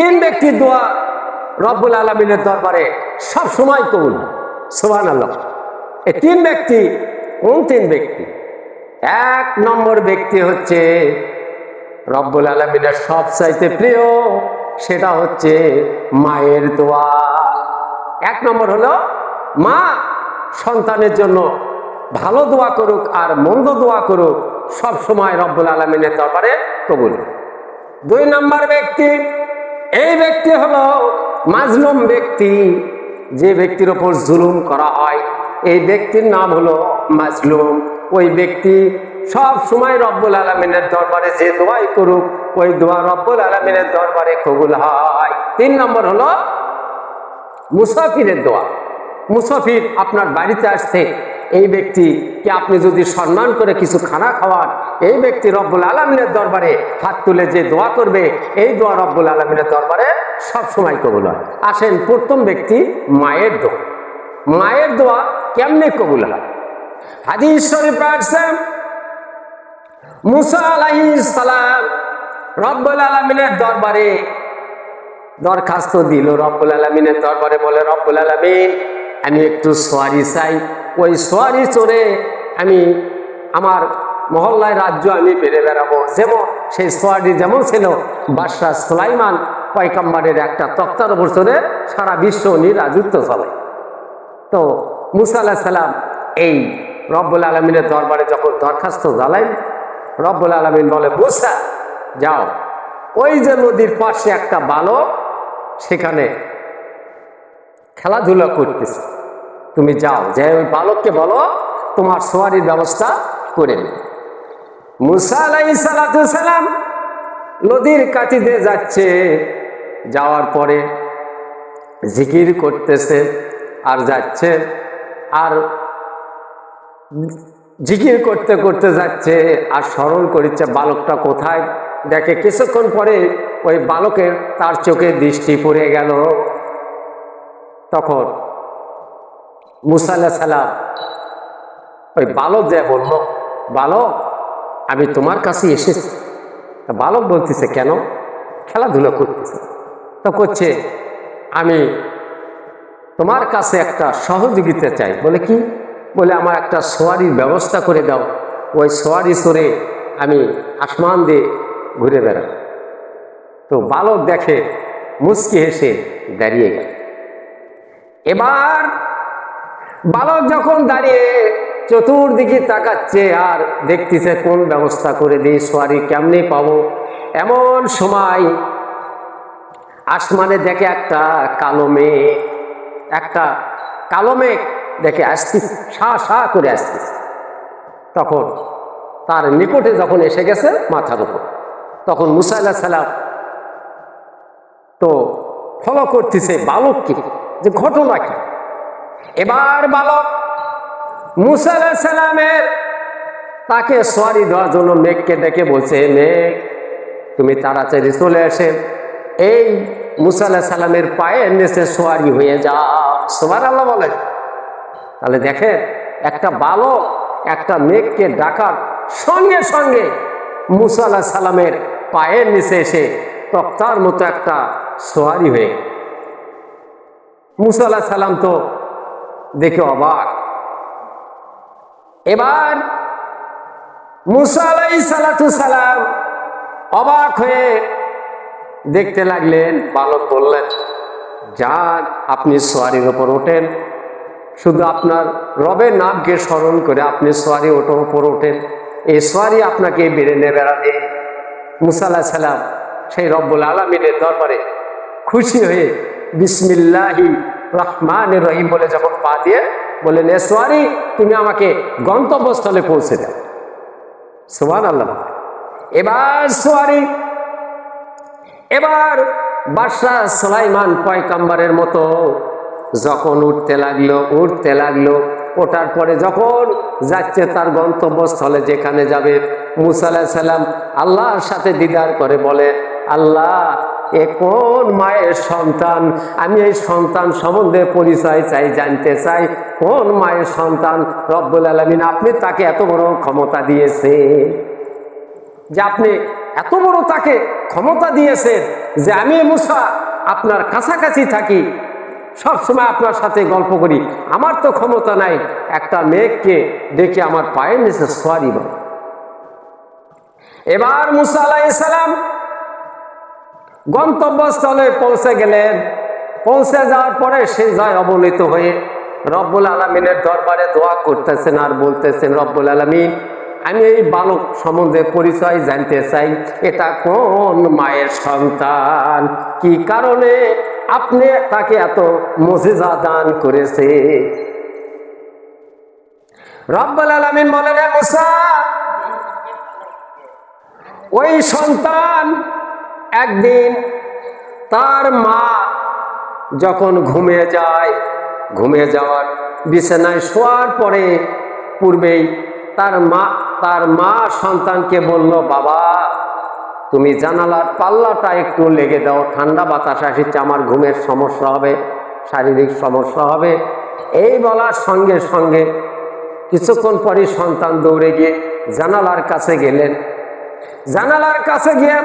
তিন ব্যক্তির দোয়া রব্বুল আলমিনের দরবারে সব সময় কবুল। সোহান আল্লাহ এই তিন ব্যক্তি, কোন তিন ব্যক্তি? এক নম্বর ব্যক্তি হচ্ছে রব্বুল আলমিনের সব চাইতে প্রিয়, সেটা হচ্ছে মায়ের দোয়া। এক নম্বর হলো মা সন্তানের জন্য ভালো দোয়া করুক আর মন্দ দোয়া করুক, সব সময় রব্বুল আলমিনের দরবারে কবুল। দুই নম্বর ব্যক্তি এই ব্যক্তি হলো মাজলুম ব্যক্তি। যে ব্যক্তির ওপর জুলুম করা হয়, এই ব্যক্তির নাম হলো মাজলুম। ওই ব্যক্তি সব সময় রব্বুল আলমিনের দরবারে যে দোয়াই করুক, ওই দোয়া রব্বুল আলমিনের দরবারে কবুল হয়। তিন নম্বর হলো মুসাফিরের দোয়া। মুসাফির আপনার বাড়িতে আসছে এই ব্যক্তিকে আপনি যদি সম্মান করে কিছু খানা খাওয়ান এই ব্যক্তি রব্বুল আলমিনের দরবারে হাত তুলে যে দোয়া করবে, এই দোয়া রব্বুল আলমিনের দরবারে সবসময় কবুল হয়। আসেন প্রথম ব্যক্তি মায়ের দোয়া। মায়ের দোয়া কেমনে কবুল হয়? মুসা সালাম দরবারে দরখাস্ত দিল। রব্বুল আলমিনের দরবারে বলে আমি একটু চাই। ওই সোয়ারি আমি আমার মহল্লায় রাজ্য আমি বেড়ে বেড়াবো। যেমন সেই সোয়াডি যেমন ছিল, বাদশাহ সুলাইমান পয়কাম্বারের একটা তক্তার চড়ে সারা বিশ্ব উনি রাজত্ব চলে। তো মুসা আল্লাহ সাল্লাম এই রব্বুল আলমিনের দরবারে যখন দরখাস্ত জ্বালাইন রব্বুল আলমিন বলে, মুসা, যাও। ওই যে নদীর পাশে একটা বালক, সেখানে খেলাধুলা করতেছে। তুমি যাও, যে ওই বালককে বলো, তোমার সোয়ারির ব্যবস্থা করে নেবে মুসা আলাই সালাম নদীর কাছে দিয়ে যাচ্ছে। যাওয়ার পরে জিকির করতেছে আর যাচ্ছে আর জিকির করতে করতে যাচ্ছে আর স্মরণ করছে বালকটা কোথায়? দেখে কিছুক্ষণ পরে ওই বালকের তার চোখে দৃষ্টি পড়ে গেল। তখন মুসাল্লাহ সালাম, ওই বালক যে বলল, বালক আমি তোমার কাছে এসেছি। বালক বলতেছে, কেন? খেলাধুলা করতেছে। তো করছে আমি তোমার কাছে একটা সহযোগিতা চাই। বলে কি? বলে, আমার একটা সোয়ারির ব্যবস্থা করে দাও। ওই সোয়ারি সরে আমি আসমান দিয়ে ঘুরে বেড়াই। তো বালক দেখে, মুচকি হেসে দাঁড়িয়ে গেল। এবার বালক যখন দাঁড়িয়ে চতুর্দিকে তাকাচ্ছে আর দেখতেছে কোন ব্যবস্থা করে দিই, সোয়ারি কেমনে পাবো? এমন সময় আসমানে দেখে একটা কালো মেঘ, একটা কালো মেঘ দেখে আসতেছে সা সা করে আসতেছে তখন তার নিকটে যখন এসে গেছে মাথার উপর, তখন মুসা আল্লাহ সালাম তো ফলো করতেছে, বালককে, যে ঘটনা কি? এবার বালক মুসা সালামের তাকে সোয়ারি দেওয়ার জন্য মেঘকে ডেকে বলছে, মেঘ, তুমি তাড়াতাড়ি চলে এসে। এই মুসা সালামের পায়ের নিচে সোয়ারি হয়ে যাও। সোয়ার আল্লাহ বলেন তাহলে দেখেন, একটা বালক একটা মেঘকে ডাকার সঙ্গে সঙ্গে মুসা সালামের পায়ের নিচে এসে তক্তার মতো একটা সোয়ারি হয়ে। মুসা সালাম তো দেখে অবাক। এবার মুসা আলাই সালাতু সালাম অবাক হয়ে দেখতে লাগলেন, বালক বললেন যান আপনি সোয়ারির ওপর ওঠেন। শুধু আপনার রবের নামকে স্মরণ করে আপনি সোয়ারি ওটোর ওপর ওঠেন। এই সোয়ারি আপনাকে বেড়ে বেড়াবে মুসাল্লাহ সালাম সেই রব্বুল আলমিনের দরবারে খুশি হয়ে বিসমিল্লাহি রহমান রহিম বলে যখন পা দিয়ে বললেন, এ সোয়ারি, তুমি আমাকে গন্তব্যস্থলে পৌঁছে দাও। সোয়ান আল্লাহ এবার সোয়ারি, এবার বাদশাহ সালাইমান পয়কাম্বারের মতো যখন উঠতে লাগল উঠতে লাগল, ওঠার পরে যখন যাচ্ছে তার গন্তব্যস্থলে যেখানে যাবে, মুসা সাল্লাম আল্লাহর সাথে দিদার করে বলে, আল্লাহ এ কোন মায়ের সন্তান? আমি এই সন্তান সম্বন্ধে পরিচয় চাই, জানতে চাই। কোন মায়ের সন্তান? রব্বুল আলমিন, আপনি তাকে এত বড় ক্ষমতা দিয়েছে যে আপনি এত বড় তাকে ক্ষমতা দিয়েছেন যে আমি মুসা আপনার কাছাকাছি থাকি। সব সময় আপনার সাথে গল্প করি। আমার তো ক্ষমতা নাই। একটা মেঘকে দেখে আমার পায়ের নিচে সোয়ারি বল এবার মুসা আলাইসালাম গন্তব্যস্থলে পৌঁছে গেলেন। পৌঁছে যাওয়ার পরে সে যায় অবনীত হয়ে রব্বুল আলমিনের দরবারে দোয়া করতেছেন আর বলতেছেন, রব্বুল আলমিন, আমি এই বালক সম্বন্ধে পরিচয় জানতে চাই। এটা কোন মায়ের সন্তান? কি কারণে আপনি তাকে এত মজিজা দান করেছে রব্বুল আলমিন বলেন, "এ মুসা, ওই সন্তান একদিন তার মা যখন ঘুমিয়ে যায়, ঘুমিয়ে যাওয়ার বিছানায় শোয়ার পরে পূর্বেই তার মা তার মা সন্তানকে বলল, বাবা, তুমি জানালার পাল্লাটা একটু লেগে দাও, ঠান্ডা বাতাস আসছে আমার ঘুমের সমস্যা হবে, শারীরিক সমস্যা হবে। এই বলার সঙ্গে সঙ্গে কিছুক্ষণ পরই সন্তান দৌড়ে গিয়ে জানালার কাছে গেলেন। জানালার কাছে গিয়ে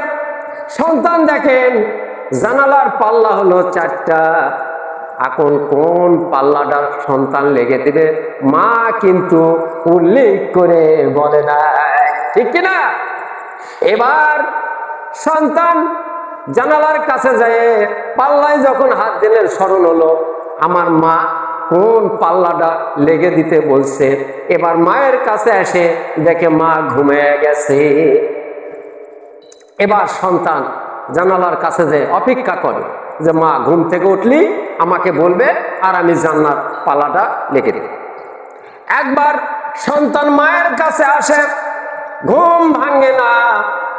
সন্তান দেখেন, জানালার পাল্লা হলো চারটা। এখন কোন পাল্লাটা সন্তান লেগে দেবে? মা কিন্তু উল্লেখ করে বলে না ঠিক কিনা? এবার সন্তান জানালার কাছে যায়, পাল্লায় যখন হাত দিলেন, স্মরণ হলো, আমার মা কোন পাল্লাটা লেগে দিতে বলছে? এবার মায়ের কাছে এসে দেখে মা ঘুমিয়ে গেছে। এবার সন্তান জানালার কাছে যে অপেক্ষা করে যে, মা, ঘুম থেকে উঠলি, আমাকে বলবে আর আমি জান্নার পালাটা লেগে দেব। একবার সন্তান মায়ের কাছে আসে, ঘুম ভাঙে না।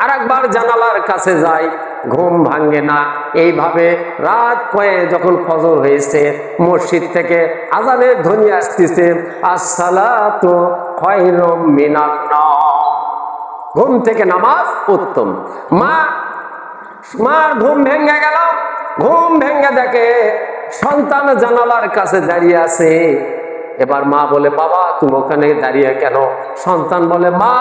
আর একবার জানালার কাছে যায়, ঘুম ভাঙে না। এইভাবে রাত কয়ে যখন ফজর হয়েছে, মসজিদ থেকে আজানের ধ্বনি আসতেছে, আসসালাতু খায়রুম মিনান নাওম ঘুম থেকে নামাজ উত্তম। মা, মার ঘুম ভেঙে গেল। ঘুম ভেঙে দেখে সন্তান জানালার কাছে দাঁড়িয়ে আছে। এবার মা বলে, বাবা, তুমি ওখানে দাঁড়িয়ে কেন? সন্তান বলে, মা,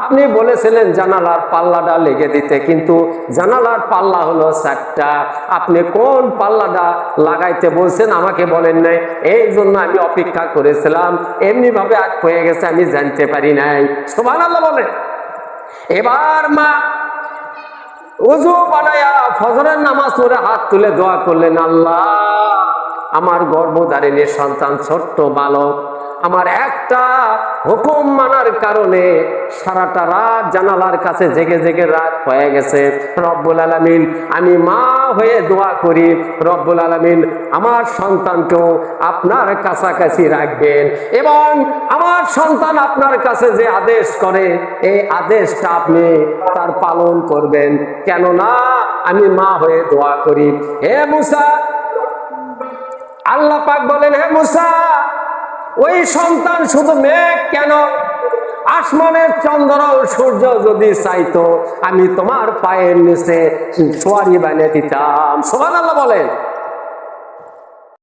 আপনি বলেছিলেন জানালার পাল্লাটা লেগে দিতে, কিন্তু জানালার পাল্লা হলো চারটা। আপনি কোন পাল্লাটা লাগাইতে বলছেন আমাকে বলেন নাই। এই জন্য আমি অপেক্ষা করেছিলাম। এমনি ভাবে আগ হয়ে গেছে, আমি জানতে পারি নাই। সোমান আল্লাহ বলেন এবার মা উজু বানায়া ফজরের নামাজ পড়ে হাত তুলে দোয়া করলেন, আল্লাহ, আমার গর্ভধারিণীর সন্তান, ছোট্ট বালক আমার একটা হুকুম মানার কারণে সারাটা রাত জানালার কাছে জেগে জেগে রাত হয়ে গেছে। রব্বুল আলমিন, আমি মা হয়ে দোয়া করি। রব্বুল আলমিন, আমার সন্তানকেও আপনার কাছাকাছি রাখবেন এবং আমার সন্তান আপনার কাছে যে আদেশ করে, এই আদেশটা আপনি তার পালন করবেন। কেননা আমি মা হয়ে দোয়া করি। হে মুসা, আল্লাহ পাক বলেন, হে মুসা ওই সন্তান শুধু মেঘ কেন? আসমানের চন্দ্র সূর্য যদি চাইতো, আমি তোমার পায়ের নিচে সোয়ারি বানিয়ে দিতাম। সোহান আল্লাহ বলেন।